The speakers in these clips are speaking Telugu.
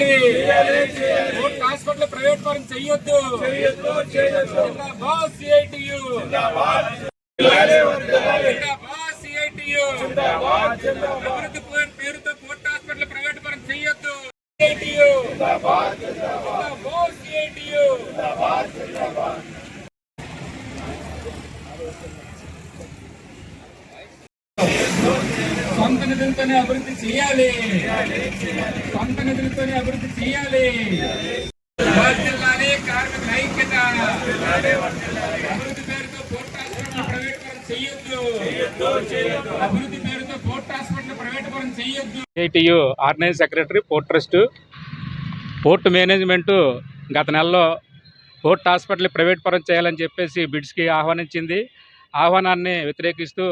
చేయాలి. కోర్టు హాస్పిటల్ ప్రైవేట్ పరం చెయ్యొద్దు. జిందాబాద్ సిఐటియు. అభివృద్ధి పేరుతో కోర్టు హాస్పిటల్ ప్రైవేట్ పరం చెయ్యొద్దు. సిఐటియు. జిందాబాద్ సిఐటియు సొంత నిధులతోనే అభివృద్ధి చేయాలి. సొంత నిధులతోనే అభివృద్ధి చేయాలి. వర్ధిల్లాలి కార్మికుల ఐక్యత. అభివృద్ధి పేరుతో పోర్ట్ హాస్పిటల్ ప్రైవేట్ పరం చేయొద్దు అభివృద్ధి పేరుతో పోర్ట్ హాస్పిటల్ ప్రైవేట్ పరం చేయొద్దు ATU organise secretary port trust port management గత నెలలో పోర్ట్ హాస్పిటల్ ప్రైవేట్ పరం చేయాలని చెప్పేసి బిడ్స్కి ఆహ్వానించింది. ఆహ్వానాన్ని వ్యతిరేకిస్తూ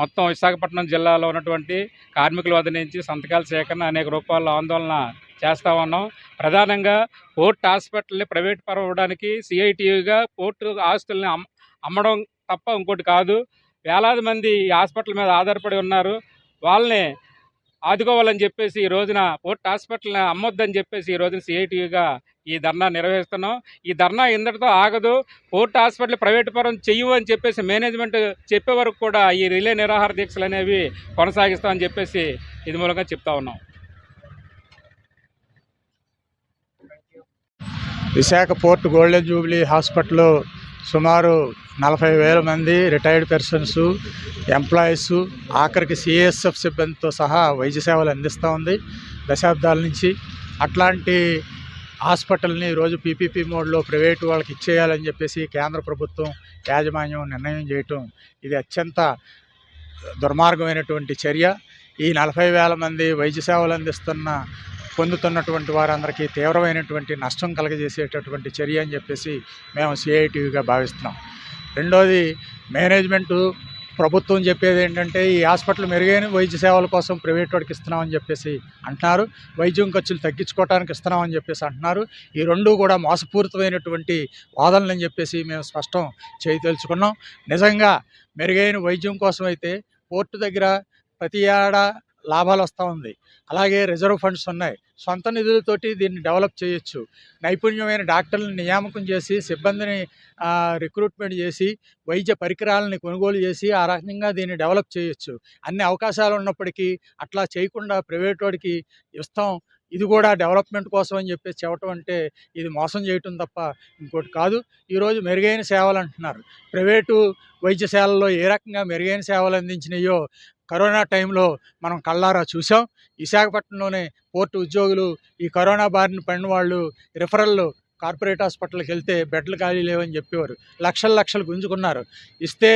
మొత్తం విశాఖపట్నం జిల్లాలో ఉన్నటువంటి కార్మికుల వద్ద నుంచి సంతకాల సేకరణ అనేక రూపాల్లో ఆందోళన చేస్తూ ఉన్నాం. ప్రధానంగా పోర్ట్ హాస్పిటల్ని ప్రైవేట్ పరం ఇవ్వడానికి సిఐటియుగా పోర్టు ఆస్తుల్ని అమ్మడం తప్ప ఇంకోటి కాదు. వేలాది మంది ఈ హాస్పిటల్ మీద ఆధారపడి ఉన్నారు. వాళ్ళని ఆదుకోవాలని చెప్పేసి ఈ రోజున పోర్ట్ హాస్పిటల్ని అమ్మొద్దని చెప్పేసి ఈ రోజున సిఐటిగా ఈ ధర్నా నిర్వహిస్తున్నాం. ఈ ధర్నా ఇంతటితో ఆగదు. పోర్ట్ హాస్పిటల్ ప్రైవేట్ పరం చెయ్యు అని చెప్పేసి మేనేజ్మెంట్ చెప్పే వరకు కూడా ఈ రిలే నిరాహార దీక్షలు అనేవి కొనసాగిస్తామని చెప్పేసి ఇది మూలంగా చెప్తా ఉన్నాం. Visakha port golden jubilee hospital సుమారు నలభై వేల మంది రిటైర్డ్ పర్సన్స్ ఎంప్లాయీస్ ఆఖరికి సిఎస్ఎఫ్ సిబ్బందితో సహా వైద్య సేవలు అందిస్తూ ఉంది. దశాబ్దాల నుంచి అట్లాంటి హాస్పిటల్ని ఈరోజు పీపీపీ మోడ్లో ప్రైవేటు వాళ్ళకి ఇచ్చేయాలని చెప్పేసి కేంద్ర ప్రభుత్వం యాజమాన్యం నిర్ణయం చేయటం ఇది అత్యంత దుర్మార్గమైనటువంటి చర్య. ఈ నలభై వేల మంది వైద్య సేవలు అందిస్తున్న పొందుతున్నటువంటి వారందరికీ తీవ్రమైనటువంటి నష్టం కలగజేసేటటువంటి చర్య అని చెప్పేసి మేము సిఐటివిగా భావిస్తున్నాం. రెండోది మేనేజ్మెంటు ప్రభుత్వం చెప్పేది ఏంటంటే ఈ హాస్పిటల్ మెరుగైన వైద్య సేవల కోసం ప్రైవేట్ వాడికి ఇస్తున్నామని చెప్పేసి అంటున్నారు. వైద్యం ఖర్చులు తగ్గించుకోవడానికి ఇస్తున్నామని చెప్పేసి అంటున్నారు. ఈ రెండు కూడా మోసపూరితమైనటువంటి వాదనలు అని చెప్పేసి మేము స్పష్టం చేయి తెలుసుకున్నాం నిజంగా మెరుగైన వైద్యం కోసం అయితే కోర్టు దగ్గర ప్రతి ఏడా లాభాలు వస్తూ ఉంది. అలాగే రిజర్వ్ ఫండ్స్ ఉన్నాయి. సొంత నిధులతోటి దీన్ని డెవలప్ చేయొచ్చు. నైపుణ్యమైన డాక్టర్లను నియామకం చేసి సిబ్బందిని రిక్రూట్మెంట్ చేసి వైద్య పరికరాలని కొనుగోలు చేసి ఆ రకంగా దీన్ని డెవలప్ చేయొచ్చు. అన్ని అవకాశాలు ఉన్నప్పటికీ అట్లా చేయకుండా ప్రైవేట్ వాడికి ఇస్తాం. ఇది కూడా డెవలప్మెంట్ కోసం అని చెప్పేసి చెప్పటం అంటే ఇది మోసం చేయటం తప్ప ఇంకోటి కాదు. ఈరోజు మెరుగైన సేవలు అంటున్నారు. ప్రైవేటు వైద్యశాలలో ఏ రకంగా మెరుగైన సేవలు అందించినాయో కరోనా టైంలో మనం కళ్ళారా చూసాం. విశాఖపట్నంలోనే పోర్టు ఉద్యోగులు ఈ కరోనా బారిన పడిన వాళ్ళు రిఫరల్ కార్పొరేట్ హాస్పిటల్కి వెళ్తే బెడ్లు ఖాళీ లేవని చెప్పేవారు. లక్షల లక్షలు గుంజుకున్నారు. ఇస్తే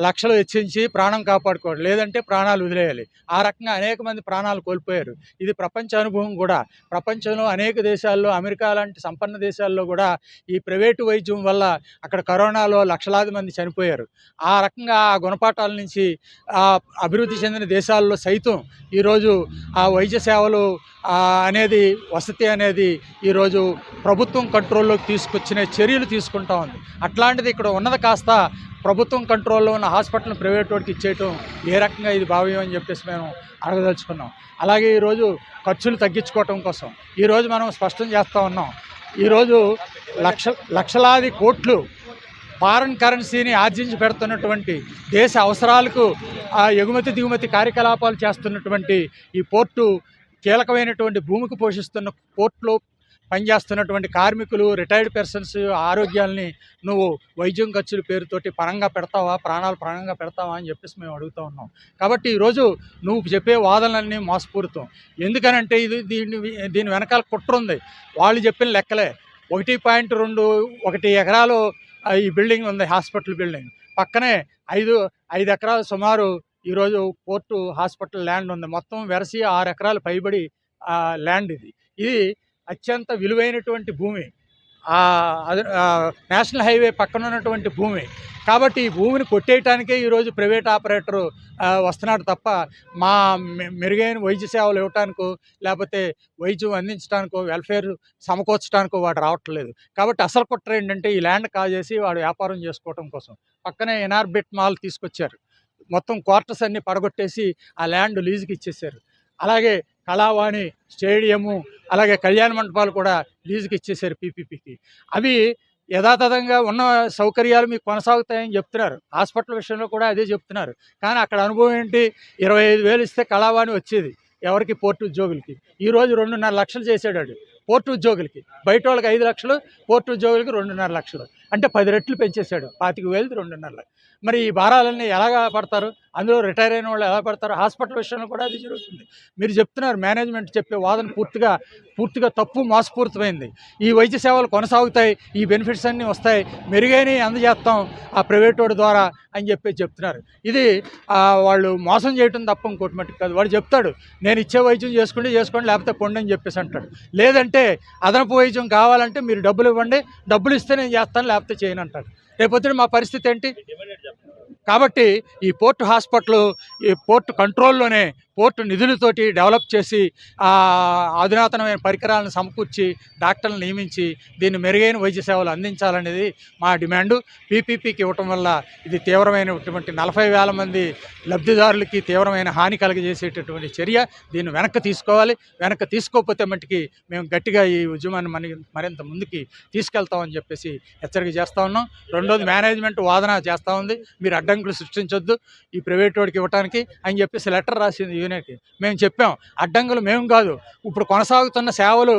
లక్షలు వెచ్చించి ప్రాణం కాపాడుకోవాలి. లేదంటే ప్రాణాలు వదిలేయాలి. ఆ రకంగా అనేక మంది ప్రాణాలు కోల్పోయారు. ఇది ప్రపంచ అనుభవం కూడా. ప్రపంచంలో అనేక దేశాల్లో అమెరికా లాంటి సంపన్న దేశాల్లో కూడా ఈ ప్రైవేటు వైద్యం వల్ల అక్కడ కరోనాలో లక్షలాది మంది చనిపోయారు. ఆ రకంగా ఆ గుణపాఠాల నుంచి అభివృద్ధి చెందిన దేశాల్లో సైతం ఈరోజు ఆ వైద్య సేవలు అనేది వసతి అనేది ఈరోజు ప్రభుత్వం కంట్రోల్లోకి తీసుకొచ్చిన చర్యలు తీసుకుంటా ఉంది. అట్లాంటిది ఇక్కడ ఉన్నది కాస్త ప్రభుత్వం కంట్రోల్లో ఉన్న హాస్పిటల్ని ప్రైవేట్ వాడికి ఇచ్చేయటం ఏ రకంగా ఇది భావ్యం అని చెప్పేసి మేము అడగదలుచుకున్నాం. అలాగే ఈరోజు ఖర్చులు తగ్గించుకోవటం కోసం ఈరోజు మనం స్పష్టం చేస్తూ ఉన్నాం. ఈరోజు లక్ష లక్షలాది కోట్లు ఫారెన్ కరెన్సీని ఆర్జించి పెడుతున్నటువంటి దేశ అవసరాలకు ఆ ఎగుమతి దిగుమతి కార్యకలాపాలు చేస్తున్నటువంటి ఈ పోర్టు కీలకమైనటువంటి భూమికి పోషిస్తున్న పోర్టులో పనిచేస్తున్నటువంటి కార్మికులు రిటైర్డ్ పర్సన్స్ ఆరోగ్యాల్ని నువ్వు వైద్యం ఖర్చుల పేరుతోటి పరంగా పెడతావా? ప్రాణాలు ప్రాణంగా పెడతావా? అని చెప్పేసి మేము అడుగుతూ ఉన్నాం. కాబట్టి ఈరోజు నువ్వు చెప్పే వాదనలన్నీ మోసపూరితం. ఎందుకనంటే ఇది దీని దీని వెనకాల కుట్ర ఉంది. వాళ్ళు చెప్పిన లెక్కలే. ఒకటి పాయింట్ రెండు ఒకటి ఎకరాలు ఈ బిల్డింగ్ ఉంది హాస్పిటల్ బిల్డింగ్. పక్కనే ఐదు ఐదు ఎకరాలు సుమారు ఈరోజు పోర్టు హాస్పిటల్ ల్యాండ్ ఉంది. మొత్తం వెరసి ఆరు ఎకరాలు పైబడి ల్యాండ్ ఇది. ఇది అత్యంత విలువైనటువంటి భూమి. నేషనల్ హైవే పక్కన ఉన్నటువంటి భూమి. కాబట్టి ఈ భూమిని కొట్టేయటానికే ఈరోజు ప్రైవేట్ ఆపరేటరు వస్తున్నాడు తప్ప మా మె- మెరుగైన వైద్య సేవలు ఇవ్వటానికో లేకపోతే వైద్యం అందించడానికో వెల్ఫేర్ సమకూర్చడానికో వాడు రావట్లేదు. కాబట్టి అసలు కుట్ర ఏంటంటే ఈ ల్యాండ్ కాజేసి వాడు వ్యాపారం చేసుకోవటం కోసం. పక్కనే ఎనార్బిట్ మాల్ తీసుకొచ్చారు. మొత్తం క్వార్టర్స్ అన్ని పడగొట్టేసి ఆ ల్యాండ్ లీజుకి ఇచ్చేసారు అలాగే కళావాణి స్టేడియము అలాగే కళ్యాణ మండపాలు కూడా లీజుకి ఇచ్చేసారు పీపీపీకి. అవి యథాతథంగా ఉన్న సౌకర్యాలు మీకు కొనసాగుతాయని చెప్తున్నారు. హాస్పిటల్ విషయంలో కూడా అదే చెప్తున్నారు. కానీ అక్కడ అనుభవం ఏంటి? ఇరవై ఐదు వేలు ఇస్తే కళావాణి వచ్చేది ఎవరికి? పోర్టు ఉద్యోగులకి. ఈరోజు రెండున్నర లక్షలు చేసాడు పోర్టు ఉద్యోగులకి. బయట వాళ్ళకి ఐదు లక్షలు పోర్టు ఉద్యోగులకి రెండున్నర లక్షలు. అంటే పది రెట్లు పెంచేశాడు. పాతిక వేలు రెండున్నర మరి ఈ భారాలన్నీ ఎలాగా పడతారు? అందులో రిటైర్ అయిన వాళ్ళు ఎలా పడతారు? హాస్పిటల్ విషయంలో కూడా అది జరుగుతుంది. మీరు చెప్తున్నారు మేనేజ్మెంట్ చెప్పే వాదన పూర్తిగా పూర్తిగా తప్పు మోసపూరితమైంది. ఈ వైద్య సేవలు కొనసాగుతాయి ఈ బెనిఫిట్స్ అన్నీ వస్తాయి మెరుగైన అందజేస్తాం ఆ ప్రైవేట్ వాడి ద్వారా అని చెప్పి చెప్తున్నారు. ఇది వాళ్ళు మోసం చేయటం తప్ప ఇంకోటి మట్టుకు కాదు. వాడు చెప్తాడు నేను ఇచ్చే వైద్యం చేసుకుంటే చేసుకోండి లేకపోతే పొండి అని చెప్పేసి అంటాడు. లేదంటే అదనపు వైద్యం కావాలంటే మీరు డబ్బులు ఇవ్వండి డబ్బులు ఇస్తే నేను చేస్తాను లేకపోతే చేయను అంటాడు. రేపొద్దున మా పరిస్థితి ఏంటి? కాబట్టి ఈ పోర్టు హాస్పిటల్ ఈ పోర్టు కంట్రోల్లోనే పోర్టు నిధులతోటి డెవలప్ చేసి అధునాతనమైన పరికరాలను సమకూర్చి డాక్టర్లను నియమించి దీన్ని మెరుగైన వైద్య సేవలు అందించాలనేది మా డిమాండ్. పీపీపీకి ఇవ్వటం వల్ల ఇది తీవ్రమైనటువంటి నలభై వేల మంది లబ్ధిదారులకి తీవ్రమైన హాని కలుగజేసేటటువంటి చర్య. దీన్ని వెనక్కి తీసుకోవాలి. వెనక్కి తీసుకోకపోతే మటుకి మేము గట్టిగా ఈ ఉద్యమాన్ని మన మరింత ముందుకి తీసుకెళ్తామని చెప్పేసి హెచ్చరిక చేస్తా ఉన్నాం. రెండోది మేనేజ్మెంట్ వాదన చేస్తూ ఉంది. మీరు అడ్డంకులు సృష్టించొద్దు. ఈ ప్రైవేట్ వాడికి ఇవ్వడానికి అని చెప్పేసి లెటర్ రాసింది యూనియన్కి మేము చెప్పాం అడ్డంకులు మేము కాదు. ఇప్పుడు కొనసాగుతున్న సేవలు